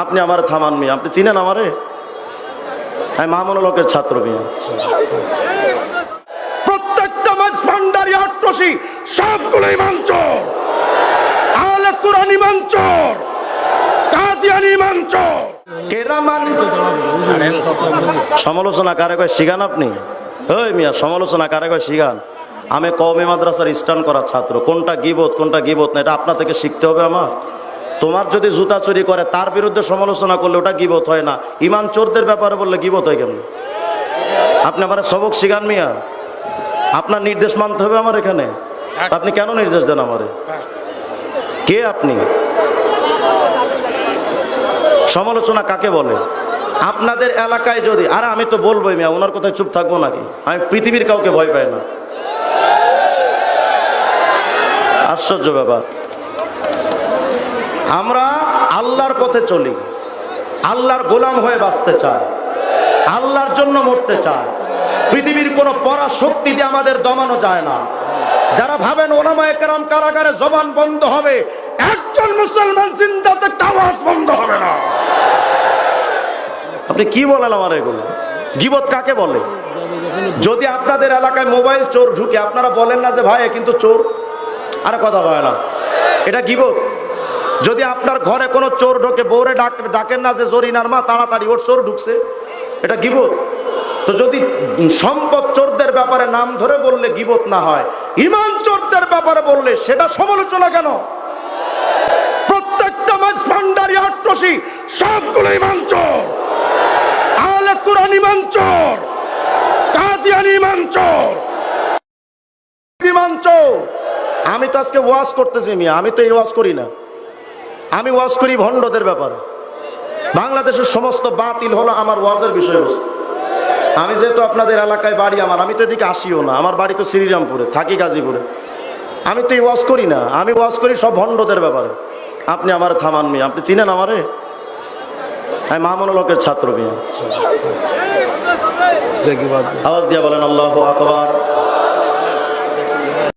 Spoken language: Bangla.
আপনি আমার থামান মিয়া আপনি চিনেন আমারে? আমি মামুনুলকের ছাত্র মিয়া। প্রত্যেকটা মাছ ভান্ডারি আট্রসি সবগুলোই মাঞ্চর আহলে কুরানি মাঞ্চর কাদিয়ানি মাঞ্চর কেরামান সমালোচনা কারে কয় শিগান আপনি? ওই মিয়া সমালোচনা কারে কয় শিগান আমি কওমি মাদ্রাসার স্টান করা ছাত্র। কোনটা গিবত কোনটা গিবত না এটা আপনা থেকে শিখতে হবে আমার। তোমার যদি জুতা চুরি করে, তার বিরুদ্ধে সমালোচনা করলে ওটা গিবত হয় না। ইমান চোরদের ব্যাপারে বললে গিবত হয় কেন আপনি আমার সবক শিগান মিয়া। আপনার নির্দেশ মানতে হবে আমার এখানে। আপনি কেন নির্দেশ দেন আমারে? কে আপনি? সমালোচনা কাকে বলে? আপনাদের এলাকায় যদি, আরে আমি তো বলবোই মিয়া, ওনার কোথায় চুপ থাকব নাকি? আমি পৃথিবীর কাউকে ভয় পাই না। আশ্চর্য ব্যাপার। আমরা আল্লাহর পথে চলি। আল্লাহর গোলাম হয়ে বাঁচতে চাই। আল্লাহর জন্য মরতে চাই। পৃথিবীর কোনো পরা দিয়ে আমাদের দমানো যায় না। যারা ভাবেন ওলামা একরাম কারাগারে জবান বন্ধ হবে, একজন মুসলমান জিন্দাতে আওয়াজ বন্ধ হবে না। আপনি কি বলেন আমার এগুলো? গিবত কাকে বলে? যদি আপনাদের এলাকায় মোবাইল চোর ঢুকে, আপনারা বলেন না যে ভাই কিন্তু চোর। আরে কথা হয় না। এটা গিবত। যদি আপনার ঘরে কোনো চোর ঢোকে, বউরে ডাক ডাকেন না যে জরিনার মা, তাড়াতাড়ি ওর চোর ঢুকছে। এটা গিবত। তো যদি সম্পদ চোরদের ব্যাপারে নাম ধরে বললে গিবত না হয়, ইমান চোরদের ব্যাপারে বললে সেটা সমালোচনা কেন? প্রত্যেকটা মাছ ভান্ডারি, আট্রসি সবগুলোই মাঞ্চর আহলে কুরানি মাঞ্চর কাদিয়ানি মাঞ্চর মাঞ্চ আমি তো আজকে ওয়াজ করতেছি মিয়া, আমি তো এই ওয়াজ করি না। আমি ওয়াজ করি ভণ্ডদের ব্যাপারে। বাংলাদেশের সমস্ত বাতিল হলো আমার ওয়াজের বিষয়বস্তু। আমি যেহেতু আপনাদের এলাকায় বাড়ি আমার আমি তো এদিকে আসিও না। আমার বাড়ি তো শ্রীরামপুরে থাকি গাজীপুরে। আমি তো এই ওয়াজ করি না। আমি ওয়াজ করি সব ভণ্ডদের ব্যাপারে। আপনি আমার থামান মিয়া আপনি চিনেন আমারে? আমি মামুনুলকের ছাত্র মিয়া। আওয়াজ দিয়া বলেন আল্লাহ আকবার।